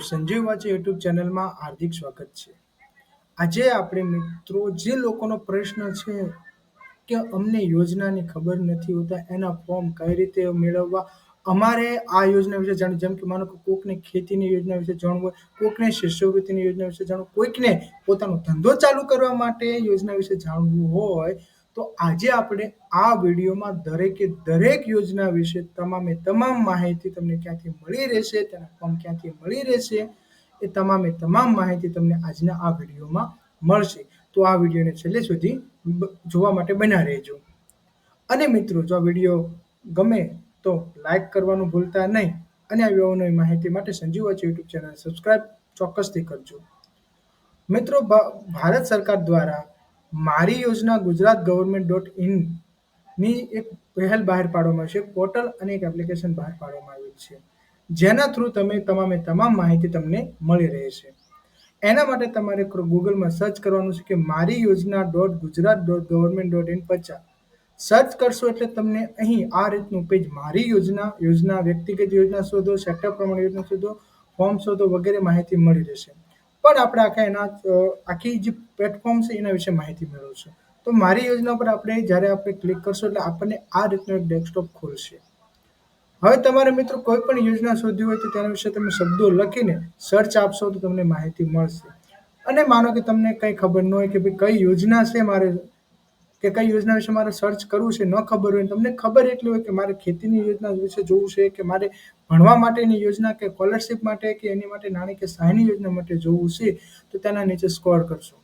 સંજીવ વાંચે યુટ્યુબ ચેનલમાં હાર્દિક સ્વાગત છે. આજે આપણે મિત્રો જે લોકોનો પ્રશ્ન છે કે અમને યોજનાની ખબર નથી હોતા, એના ફોર્મ કઈ રીતે મેળવવા? અમારે આ યોજના વિશે જાણવું, જેમ કે માનો કે કોકને ખેતીની યોજના વિશે જાણવું હોય, કોકને શિષ્યવૃત્તિની યોજના વિશે જાણવું કોઈકને પોતાનો ધંધો ચાલુ કરવા માટે યોજના વિશે જાણવું હોય તો આજે આપણે આ વિડીયોમાં દરેકે દરેક યોજના વિશે તમામે તમામ માહિતી તમને ક્યાંથી મળી રહેશે, તેના ફોર્મ ક્યાંથી મળી રહેશે, એ તમામે તમામ માહિતી તમને આજના આ વિડીયોમાં મળશે. તો આ વિડીયોને છેલ્લે સુધી જોવા માટે બના રહેજો. અને મિત્રો, જો આ વીડિયો ગમે તો લાઈક કરવાનું ભૂલતા નહીં અને આવી અવનવી માહિતી માટે Sanjeev Vach YouTube channel subscribe ચોક્કસથી કરજો. મિત્રો ભારત સરકાર દ્વારા મારી યોજના ગુજરાત ગવર્મેન્ટ ડોટ ઇનની એક પહેલ બહાર પાડવામાં છે. પોર્ટલ અને એક એપ્લિકેશન બહાર પાડવામાં આવી છે. જેના થ્રુ તમે તમામે તમામ માહિતી તમને મળી રહેશે એના માટે તમારે ગૂગલમાં સર્ચ કરવાનું છે કે મારી યોજના dot Gujarat dot government dot in પચાસ. સર્ચ કરશો એટલે તમને અહીં આ રીતનું પેજ મારી યોજના યોજના વ્યક્તિગત યોજના શોધો સેક્ટર પ્રમાણે યોજના શોધો, ફોર્મ શોધો વગેરે માહિતી મળી રહેશે. પણ આપણે આખા એના આખી જે પ્લેટફોર્મ છે એના વિશે માહિતી મેળવશું. તો મારી યોજના પર આપણે જ્યારે આપણે ક્લિક કરશું એટલે આપણને આ રીતનો એક ડેસ્કટોપ ખોલશે. હવે તમારે મિત્રો કોઈ પણ યોજના શોધવી હોય તો તેના વિશે તમે શબ્દો લખીને સર્ચ આપશો તો તમને માહિતી મળશે. અને માનો કે તમને કંઈ ખબર ન હોય કે ભાઈ કઈ યોજના છે મારે, કે કઈ યોજના વિશે મારે સર્ચ કરવું છે, ન ખબર હોય તમને ખબર એટલી હોય કે મારે ખેતીની યોજના વિશે જોવું છે કે મારે ભણવા માટેની યોજના કે સ્કોલરશિપ માટે કે એની માટે નાણાકીય સહાયની યોજના માટે જોવું છે, તો તેના નીચે સ્કોર કરશો.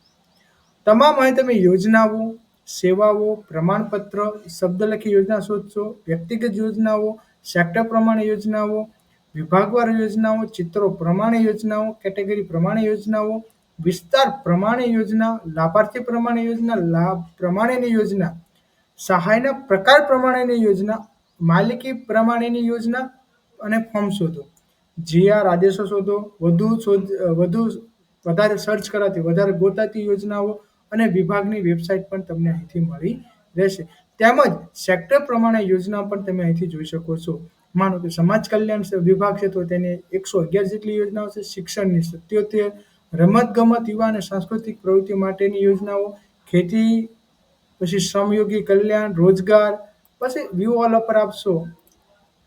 તમામ અહીં તમે યોજનાઓ, સેવાઓ, પ્રમાણપત્ર, શબ્દલખી યોજના શોધશો, વ્યક્તિગત યોજનાઓ સેક્ટર પ્રમાણે યોજનાઓ, વિભાગવાર યોજનાઓ, ચિત્રો પ્રમાણે યોજનાઓ, કેટેગરી પ્રમાણે યોજનાઓ, વિસ્તાર પ્રમાણે યોજના, લાભાર્થી પ્રમાણે યોજના, લાભ પ્રમાણેની યોજના, સહાયના પ્રકાર પ્રમાણેની યોજના, માલિકી પ્રમાણેની યોજના અને ફોર્મ શોધો. જીઆર આદેશો શોધો, વધુ શોધ વધુ વધારે સર્ચ કરાતી, વધારે ગોતાતી યોજનાઓ અને વિભાગની વેબસાઇટ પણ તમને અહીંથી મળી રહેશે. તેમજ સેક્ટર પ્રમાણે યોજના પણ તમે અહીંથી જોઈ શકો છો. માનો કે સમાજ કલ્યાણ વિભાગ છે તો તેને એકસો અગિયાર જેટલી યોજનાઓ છે. શિક્ષણની સત્યોતેર, રમત ગમત, યુવા અને સાંસ્કૃતિક પ્રવૃત્તિ માટેની યોજનાઓ, ખેતી, પછી શ્રમયોગી કલ્યાણ, રોજગાર, પછી વ્યૂ ઓલ પર આપશો.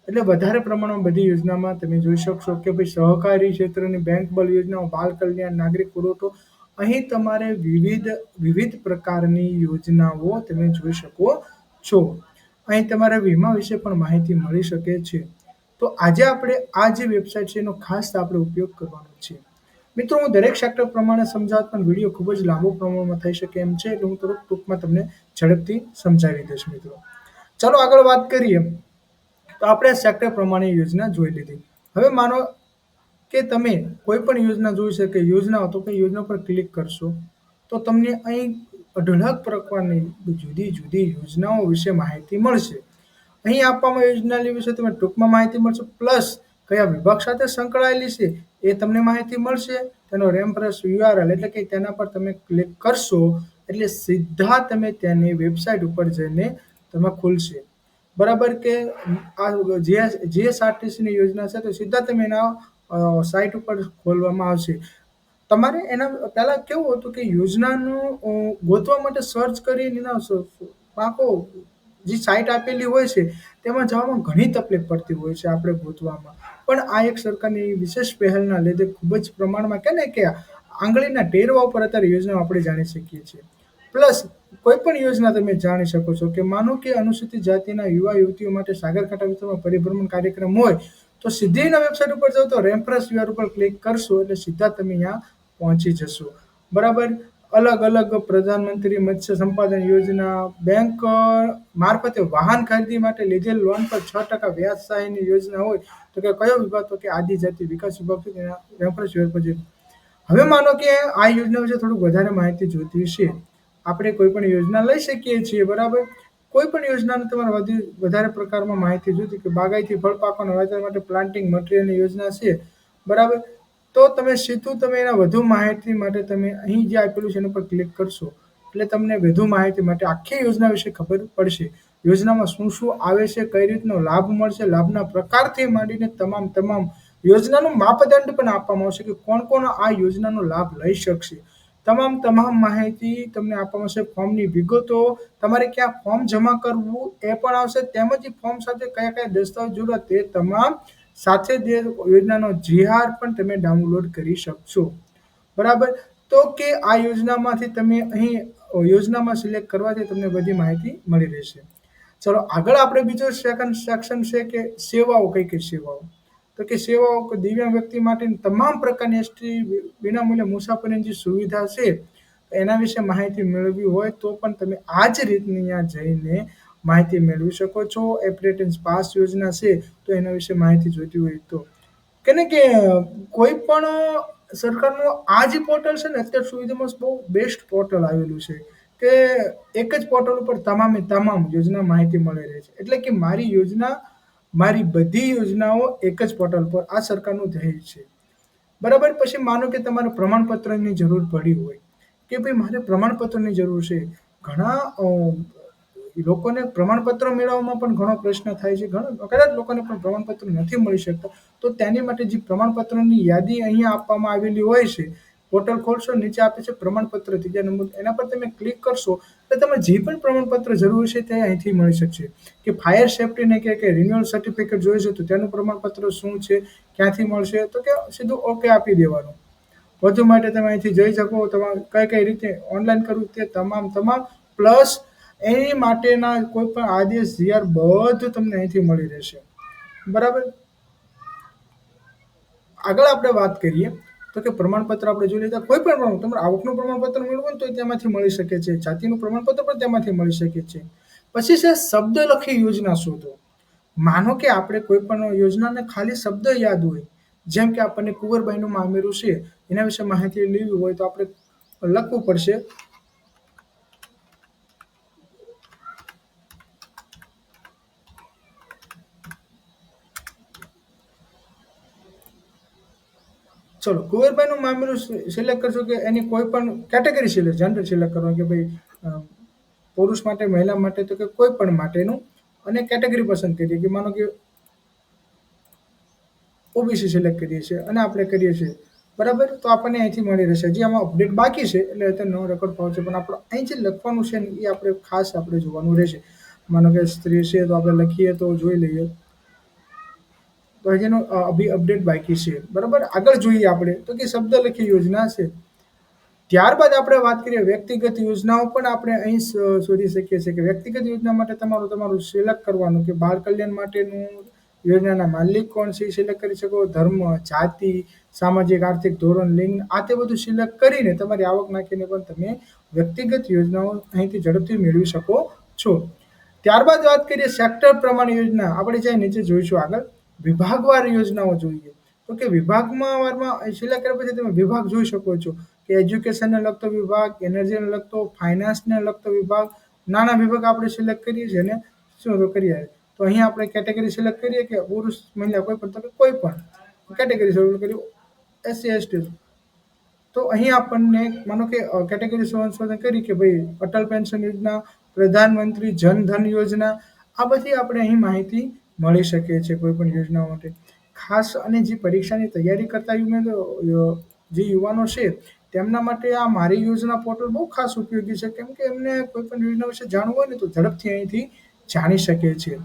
એટલે વધારે પ્રમાણમાં બધી યોજનામાં તમે જોઈ શકશો કે ભાઈ સહકારી ક્ષેત્રની બેંક બલ યોજનાઓ બાલ કલ્યાણ, નાગરિક પુરવઠો, અહીં તમારે વિવિધ વિવિધ પ્રકારની યોજનાઓ તમે જોઈ શકો છો. અહીં તમારા વીમા વિશે પણ માહિતી મળી શકે છે. તો આજે આપણે આ જે વેબસાઇટ છે એનો ખાસ આપણે ઉપયોગ કરવાનો છે. મિત્રો, હું દરેક સેક્ટર પ્રમાણે સમજાવત, પણ વીડિયો ખૂબ જ લાંબો પ્રમાણમાં થઈ શકે એમ છે, એટલે હું થોડુંક ટૂંકમાં તમને ઝડપથી સમજાવી દઈશ મિત્રો. ચાલો આગળ વાત કરીએ. તો આપણે સેક્ટર પ્રમાણે યોજના જોઈ લીધી. હવે માનો કે તમે કોઈ પણ યોજના જોઈ શકે યોજના તો કે યોજના પર ક્લિક કરશો, તો તમને અહીં અઢળક પ્રકારની જુદી જુદી યોજનાઓ વિશે માહિતી મળશે. અહીં આપવામાં યોજના વિશે તમે ટૂંકમાં માહિતી મળશે, પ્લસ કયા વિભાગ સાથે સંકળાયેલી છે એ તમને માહિતી મળશે. તેનો રેફરન્સ યુઆરએલ એટલે કે તેના પર તમે ક્લિક કરશો, એટલે સીધા તમે તેની વેબસાઇટ ઉપર જઈને તમે ખુલશે. બરાબર કે આ જીએસઆરટીસીની યોજના છે તો સીધા તમે એના સાઇટ ઉપર ખોલવામાં આવશે. તમારે એના પહેલાં કેવું હતું કે યોજનાનું ગોતવા માટે સર્ચ કરીને એના પાકો જે સાઇટ આપેલી હોય છે તેમાં જવામાં ઘણી તકલીફ પડતી હોય છે આપણે ગોતવામાં. પણ આ એક સરકારની વિશેષ પહેલના લીધે ખૂબ જ પ્રમાણમાં કે ને કે આંગળીના ટેરવા ઉપર અત્યારે યોજનાઓ આપણે જાણી શકીએ છીએ. પ્લસ કોઈ પણ યોજના તમે જાણી શકો છો કે માનો કે અનુસૂચિત જાતિના યુવા યુવતીઓ માટે સાગરકાંઠા વિસ્તારમાં પરિભ્રમણ કાર્યક્રમ હોય, તો સીધી વેબસાઇટ ઉપર જાઓ તો રેફરન્સ યુઆર ઉપર ક્લિક કરશો એટલે સીધા તમે અહીંયા પહોંચી જશો. બરાબર? અલગ અલગ પ્રધાનમંત્રી મત્સ્ય સંપાદન યોજના બેંક મારફતે વાહન ખરીદી માટે લીધેલ લોન પર છ ટકા વ્યાજ સહાયની યોજના હોય, તો કે કયો વિભાગ? તો કે આદિજાતિ વિકાસ વિભાગ છે તેના રેફરન્સ યુઆર પર હવે માનો કે આ યોજના વિશે થોડુંક વધારે માહિતી જોઈતી છે આપણે કોઈ પણ યોજના લઈ શકીએ છીએ, બરાબર? કોઈ પણ યોજનાને તમારે વધુ, વધારે પ્રકારમાં માહિતી જોઈતી કે બાગાયતી ફળ પાકોના વાવેતર માટે પ્લાન્ટિંગ મટીરિયલની યોજના છે, બરાબર? તો તમે સીધું તમે એના વધુ માહિતી માટે તમે અહીં જે આપેલું છે એના પર ક્લિક કરશો. એટલે તમને વધુ માહિતી માટે આખી યોજના વિશે ખબર પડશે. યોજનામાં શું શું આવે છે, કઈ રીતનો લાભ મળશે, લાભના પ્રકારથી માંડીને તમામ તમામ યોજનાનું માપદંડ પણ આપવામાં આવશે કે કોણ કોણ આ યોજનાનો લાભ લઈ શકશે. તમામ તમામ માહિતી તમને આપવામાં આવશે ફોર્મની વિગતો. તમારે ક્યાં ફોર્મ જમા કરવું એ પણ આવશે. તેમજ ફોર્મ સાથે કયા કયા દસ્તાવેજ જોડવા તે તમામ સાથે જે યોજનાનો જીઆર પણ તમે ડાઉનલોડ કરી શકશો. બરાબર? તો કે આ યોજનામાંથી તમે અહીં યોજનામાં સિલેક્ટ કરવાથી તમને બધી માહિતી મળી રહેશે. ચલો આગળ આપણે બીજો સેકન્ડ સેક્શન છે કે સેવાઓ, કઈ કઈ સેવાઓ? તો કે સેવાઓ દિવ્યાંગ વ્યક્તિ માટેની તમામ પ્રકારની એસટી વિનામૂલ્ય મુસાફરીની જે સુવિધા છે, એના વિશે માહિતી મેળવવી હોય તો પણ તમે આ જ રીતની ત્યાં જઈને માહિતી મેળવી શકો છો. એપ્રેટન્સ પાસ યોજના છે, તો એના વિશે માહિતી જોઈતી હોય તો. કેને કે, કોઈ પણ સરકારનું આ જે પોર્ટલ છે ને, અત્યાર સુધીમાં બહુ બેસ્ટ પોર્ટલ આવેલું છે. કે એક જ પોર્ટલ ઉપર તમામે તમામ યોજના માહિતી મળી રહે છે. એટલે કે મારી યોજના મારી બધી યોજનાઓ એક જ પોર્ટલ પર આ સરકારનું ધ્યેય છે. બરાબર? પછી માનો કે તમારે પ્રમાણપત્રની જરૂર પડી હોય કે ભાઈ મારે પ્રમાણપત્રની જરૂર છે. ઘણા લોકોને પ્રમાણપત્ર મેળવવામાં પણ ઘણો પ્રશ્ન થાય છે. ઘણા, કદાચ લોકોને પણ પ્રમાણપત્ર નથી મળી શકતા. તો તેની માટે જે પ્રમાણપત્રની યાદી અહીંયા આપવામાં આવેલી હોય છે પોર્ટલ ખોલશો, નીચે આપે છે પ્રમાણપત્ર ત્રીજા નંબર. એના પર તમે ક્લિક કરશો તો તમે જે પણ પ્રમાણપત્ર જરૂર છે તે અહીંથી મળી શકશે. કે ફાયર સેફ્ટીને કે કે રિન્યુઅલ સર્ટિફિકેટ જોઈએ છે તો તેનું પ્રમાણપત્ર શું છે, ક્યાંથી મળશે? તો કે સીધું ઓકે આપી દેવાનું. વધુ માટે તમે અહીંથી જઈ શકો, તમારે કઈ કઈ રીતે ઓનલાઈન કરવું તે તમામ તમામ. પ્લસ એની માટેના કોઈ પણ આદેશ જીઆર બધું તમને અહીંથી મળી રહેશે. બરાબર? આગળ આપણે વાત કરીએ. તો કે પ્રમાણપત્ર આપણે જોઈ લીધા, કોઈ પણ તમારે આવકનું પ્રમાણપત્ર મેળવવું તો તેમાંથી મળી શકે છે, જાતિનું પ્રમાણપત્ર પણ તેમાંથી મળી શકે છે. પછી છે શબ્દ લખી યોજના શોધો. માનો કે આપણે કોઈ પણ યોજનાને ખાલી શબ્દ યાદ હોય, જેમ કે આપણને કુંવરબાઈનું મામેરું છે, એના વિશે માહિતી લેવી હોય તો આપણે લખવું પડશે. ચલો, કુંવરબાઈનું મામલું સિલેક્ટ કરશો કે એની કોઈ પણ કેટેગરી સિલેક્ટ જનરલ સિલેક્ટ કરવાનું કે ભાઈ પુરુષ માટે, મહિલા માટે તો કે કોઈ પણ માટેનું અને કેટેગરી પસંદ કરીએ કે માનો કે ઓબીસી સિલેક્ટ કરીએ છીએ અને આપણે કરીએ છીએ. બરાબર? તો આપણને અહીંથી મળી રહેશે. જે આમાં અપડેટ બાકી છે એટલે અત્યારે નવો રેકોર્ડ છે, પણ આપણે અહીં જે લખવાનું છે ને એ આપણે ખાસ આપણે જોવાનું રહેશે. માનો કે સ્ત્રી છે તો આપણે લખીએ તો જોઈ લઈએ. તો એનો અભી અપડેટ બાકી છે. બરાબર? આગળ જોઈએ આપણે. તો કે શબ્દ લખી યોજના છે. ત્યારબાદ આપણે વાત કરીએ વ્યક્તિગત યોજનાઓ પણ આપણે અહીં શોધી શકીએ છીએ કે વ્યક્તિગત યોજના માટે તમારું તમારું સિલેક્ટ કરવાનું કે બાળ કલ્યાણ માટેનું યોજનાના માલિક કોણ છે સિલેક્ટ કરી શકો. ધર્મ, જાતિ, સામાજિક, આર્થિક ધોરણ, લિંગ, આ તે બધું સિલેક્ટ કરીને તમારી આવક નાખીને પણ તમે વ્યક્તિગત યોજનાઓ અહીંથી ઝડપથી મેળવી શકો છો. ત્યારબાદ વાત કરીએ સેક્ટર પ્રમાણે યોજના. આપણે જ્યાં નીચે જોઈશું આગળ. વિભાગવાર યોજનાઓ જોઈએ. તો કે વિભાગમાં વારમાં સિલેક્ટ કર્યા પછી તમે વિભાગ જોઈ શકો છો કે એજ્યુકેશનને લગતો વિભાગ, એનર્જીને લગતો, ફાઇનાન્સને લગતો વિભાગ, નાના વિભાગ આપણે સિલેક્ટ કરીએ છીએ અને શું કરીએ? તો અહીંયા આપણે કેટેગરી સિલેક્ટ કરીએ કે પુરુષ, મહિલા કોઈ પણ તમે કોઈ પણ કેટેગરી સિલેક્ટ કર્યું એસસી એસટી તો અહીં આપણને માનો કે કેટેગરી સંશોધન કરી કે ભાઈ અટલ પેન્શન યોજના, પ્રધાનમંત્રી જન ધન યોજના, આ બધી આપણે અહીં માહિતી મળી શકે છે કોઈ પણ યોજનાઓ માટે. ખાસ અને જે પરીક્ષાની તૈયારી કરતા જે યુવાનો છે, તેમના માટે આ મારી યોજના પોર્ટલ બહુ ખાસ ઉપયોગી છે. કેમ કે એમને કોઈ પણ યોજના વિશે જાણવું હોય ને તો ઝડપથી અહીંથી જાણી શકે છે.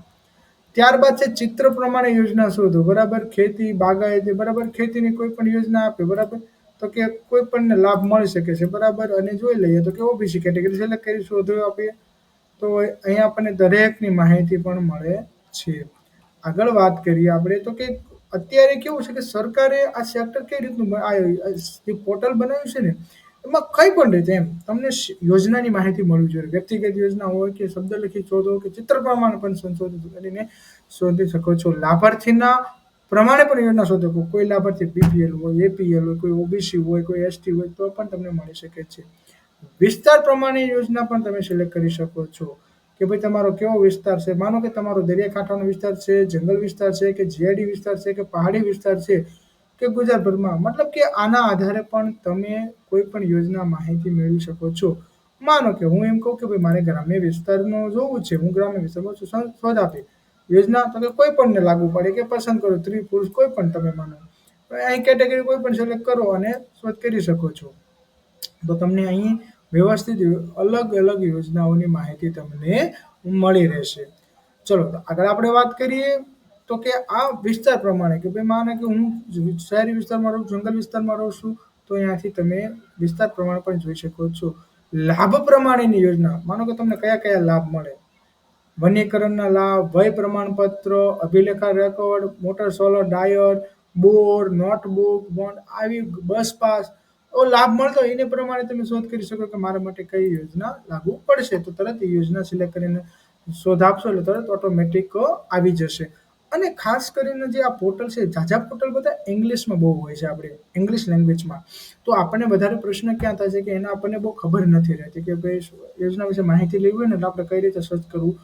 ત્યારબાદ છે ચિત્ર પ્રમાણે યોજના શોધો. બરાબર ખેતી, બાગાયતી, બરાબર ખેતીની કોઈ પણ યોજના આપે, બરાબર? તો કે કોઈ પણને લાભ મળી શકે છે, બરાબર? અને જોઈ લઈએ તો કે ઓબીસી કેટેગરી સિલેક્ટ કરી શોધો આપીએ? તો અહીંયા આપણને દરેકની માહિતી પણ મળે છે. આગળ વાત કરીએ આપણે, તો કે અત્યારે કેવું છે કે સરકારે આ સેક્ટર કઈ રીતનું આ, જે પોર્ટલ બનાવ્યું છે ને, એમાં કઈ પણ રીતે એમ. તમને યોજનાની માહિતી મળવી જોઈએ. વ્યક્તિગત યોજના હોય કે શબ્દલેખી શોધો કે ચિત્ર પ્રમાણે પણ સંશોધિત કરીને શોધી શકો છો. લાભાર્થીના પ્રમાણે પણ યોજના શોધો કોઈ લાભાર્થી પીપીએલ હોય એપીએલ હોય, કોઈ ઓબીસી હોય, કોઈ એસટી હોય, તો પણ તમને મળી શકે છે. વિસ્તાર પ્રમાણે યોજના પણ તમે સિલેક્ટ કરી શકો છો. કે ભાઈ તમારો કેવો વિસ્તાર છે? માનો કે તમારો દરિયાકાંઠાનો વિસ્તાર છે, જંગલ વિસ્તાર છે, કે જીઆઈડી વિસ્તાર છે, કે પહાડી વિસ્તાર છે, કે ગુજરાતભરમાં. મતલબ કે આના આધારે પણ તમે કોઈ પણ યોજના માહિતી મેળવી શકો છો. માનો કે હું એમ કહું કે ભાઈ મારે ગ્રામ્ય વિસ્તારનું જોવું છે, હું ગ્રામ્ય વિસ્તારમાં છું શોધ આપી. યોજના તો કે કોઈ પણને લાગુ પડે કે પસંદ કરો, સ્ત્રી, પુરુષ, કોઈ પણ તમે માનો. અહીં કેટેગરી કોઈ પણ સિલેક્ટ કરો અને શોધ કરી શકો છો. તો તમને અહીં વ્યવસ્થિત અલગ અલગ યોજનાઓની માહિતી તમને મળી રહેશે. ચલો આગળ આપણે વાત કરીએ તો કે આ વિસ્તાર પ્રમાણે કે ભાઈ માને કે હું શહેરી વિસ્તારમાં રહું, જંગલ વિસ્તારમાં રહું છું, તો અહીંયાથી તમે વિસ્તાર પ્રમાણે પણ જોઈ શકો છો. લાભ પ્રમાણેની યોજના, માનો કે તમને કયા કયા લાભ મળે? વનીકરણના લાભ, વય પ્રમાણપત્ર, અભિલેખા record motor solar dryer bore notebook bond આવી બસ પાસ લાભ મળતો એને પ્રમાણે તમે શોધ કરી શકો કે મારા માટે કઈ યોજના લાગુ પડશે. તો તરત એ યોજના સિલેક્ટ કરીને શોધ આપશો એટલે તરત ઓટોમેટિક આવી જશે. અને ખાસ કરીને જે આ પોર્ટલ છે ઝાઝા પોર્ટલ બધા ઇંગ્લિશમાં બહુ હોય છે આપણે, ઇંગ્લિશ લેંગ્વેજમાં. તો આપણને વધારે પ્રશ્ન ક્યાં થાય છે કે એના આપણને બહુ ખબર નથી રહેતી કે ભાઈ યોજના વિશે માહિતી લેવી હોય ને તો આપણે કઈ રીતે સર્ચ કરવું,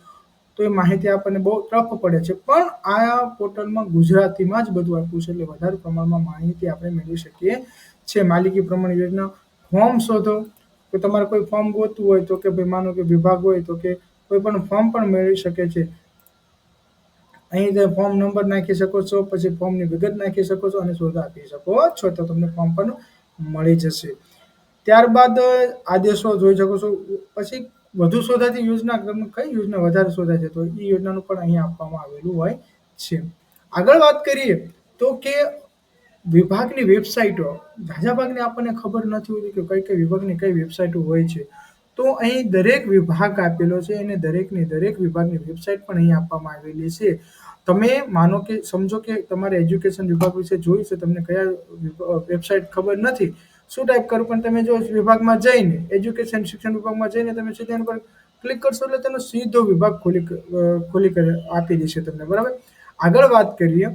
તો એ માહિતી આપણને બહુ ટફ પડે છે. પણ આ પોર્ટલમાં ગુજરાતીમાં જ બધું આપ્યું છે એટલે વધારે પ્રમાણમાં માહિતી આપણે મેળવી શકીએ છે માલિકી પ્રમાણ યોજના ફોર્મ શોધો. કે તમારે કોઈ ફોર્મ ગોતવું હોય તો કે ભાઈ માનો કે વિભાગ હોય તો કે કોઈ પણ ફોર્મ પણ મેળવી શકે છે. અહીં તમે ફોર્મ નંબર નાખી શકો છો, પછી ફોર્મની વિગત નાખી શકો છો અને શોધ આપી શકો છો. તો તમને ફોર્મ પણ મળી જશે. ત્યારબાદ આદેશો જોઈ શકો છો. પછી વધુ શોધાતી યોજના કઈ યોજના વધારે શોધાય છે તો એ યોજનાનું પણ અહીં આપવામાં આવેલું હોય છે. આગળ વાત કરીએ તો કે વિભાગની વેબસાઇટો ઝાઝા ભાગની આપણને ખબર નથી હોતી કે કઈ કઈ વિભાગની કઈ વેબસાઇટો હોય છે. તો અહીં દરેક વિભાગ આપેલો છે અને દરેકની દરેક વિભાગની વેબસાઇટ પણ અહીં આપવામાં આવેલી છે. તમે માનો કે, સમજો કે તમારે એજ્યુકેશન વિભાગ વિશે જોયું છે, તમને કયા વેબસાઇટ ખબર નથી. શું ટાઈપ કરું? પણ તમે જો વિભાગમાં જઈને એજ્યુકેશન શિક્ષણ વિભાગમાં જઈને તમે સીધા પર ક્લિક કરશો એટલે તેનો સીધો વિભાગ ખોલી ખોલી કરી આપી દેશે તમને, બરાબર? આગળ વાત કરીએ.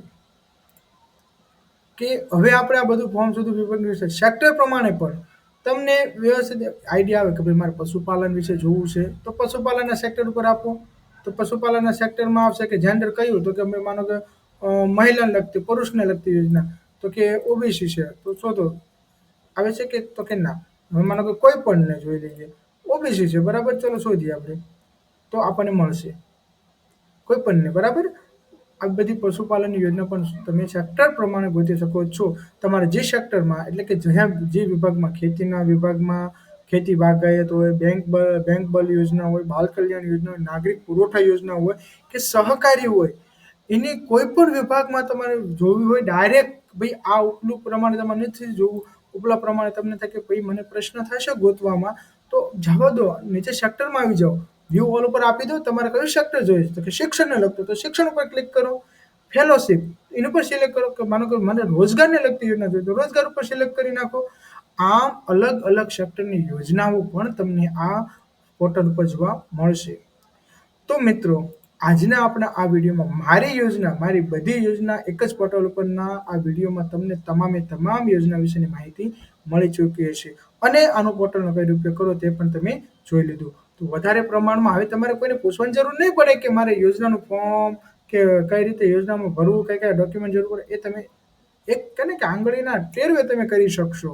કે હવે આપણે આ બધું ફોર્મ સુધી વિભાગ વિશે સેક્ટર પ્રમાણે પણ તમને વ્યવસ્થિત આઈડિયા આવે કે ભાઈ મારે પશુપાલન વિશે જોવું છે, તો પશુપાલનના સેક્ટર ઉપર આપો. તો પશુપાલનના સેક્ટરમાં આવશે કે જેન્ડર કયું? તો કે અમે માનો કે મહિલાને લગતી, પુરુષને લગતી યોજના. તો કે ઓબીસી છે, તો શોધો. આવે છે કે, તો કે ના? હવે માનો કે કોઈ પણને જોઈ લઈએ ઓબીસી છે, બરાબર? ચલો શોધીએ આપણે. તો આપણને મળશે. કોઈ પણને બરાબર? આ બધી પશુપાલનની યોજના પણ તમે સેક્ટર પ્રમાણે ગોતી શકો છો. તમારે જે સેક્ટરમાં એટલે કે જ્યાં જે વિભાગમાં, ખેતીના વિભાગમાં ખેતી બાગાયત હોય, બેંક બેંક બલ યોજના હોય બાલ કલ્યાણ યોજના હોય, નાગરિક પુરવઠા યોજના હોય કે સહકારી હોય, એની કોઈ પણ વિભાગમાં તમારે જોવી હોય ડાયરેક્ટ ભાઈ આ ઉપલું પ્રમાણે તમારે નથી જોવું, ઉપલા પ્રમાણે તમને થાય કે ભાઈ મને પ્રશ્ન થશે ગોતવામાં, તો જવા દો, નીચે સેક્ટરમાં આવી જાઓ. વ્યૂ ઓલ ઉપર આપી દો, તમારે કયું સેક્ટર જોઈએ છે? તો કે શિક્ષણને લગતું. તો શિક્ષણ ઉપર ક્લિક કરો. ફેલોશિપ એનું પર સિલેક્ટ કરો. કે માનો કે મને રોજગારને લગતી યોજના જોઈએ, તો રોજગાર ઉપર સિલેક્ટ કરી નાખો. આમ અલગ અલગ સેક્ટરની યોજનાઓ પણ તમને આ પોર્ટલ ઉપર જોવા મળશે. તો મિત્રો, આજના આપણા આ વિડીયોમાં મારી યોજના, મારી બધી યોજના એક જ પોર્ટલ ઉપરના આ વિડીયોમાં તમને તમામે તમામ યોજના વિશેની માહિતી મળી ચૂકી હશે. અને આનો પોર્ટલનો કઈ ઉપયોગ કરો તે પણ તમે જોઈ લીધું. તો વધારે પ્રમાણમાં હવે તમારે કોઈને પૂછવાની જરૂર નહીં પડે કે મારે યોજનાનું ફોર્મ કે કઈ રીતે યોજનામાં ભરવું, કઈ કયા ડોક્યુમેન્ટ જરૂર પડે, એ તમે એક કને કે આંગળીના ટેરવે તમે કરી શકશો.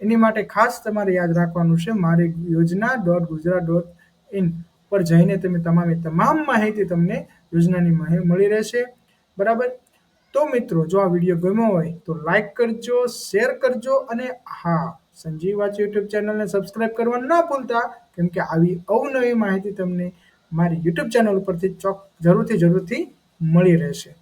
એની માટે ખાસ તમારે યાદ રાખવાનું છે, મારી યોજના ડોટ ગુજરાત ડોટ ઇન પર જઈને તમે તમામે તમામ માહિતી તમને યોજનાની માહિતી મળી રહેશે. બરાબર? તો મિત્રો, જો આ વીડિયો ગમ્યો હોય તો લાઈક કરજો શેર કરજો અને હા સંજીવ વાચ યુટ્યુબ ચેનલને સબસ્ક્રાઇબ કરવા ના ભૂલતા, કેમ કે આવી અવનવી માહિતી તમને મારી યુટ્યુબ ચેનલ ઉપરથી ચોક જરૂરથી જરૂરથી મળી રહેશે.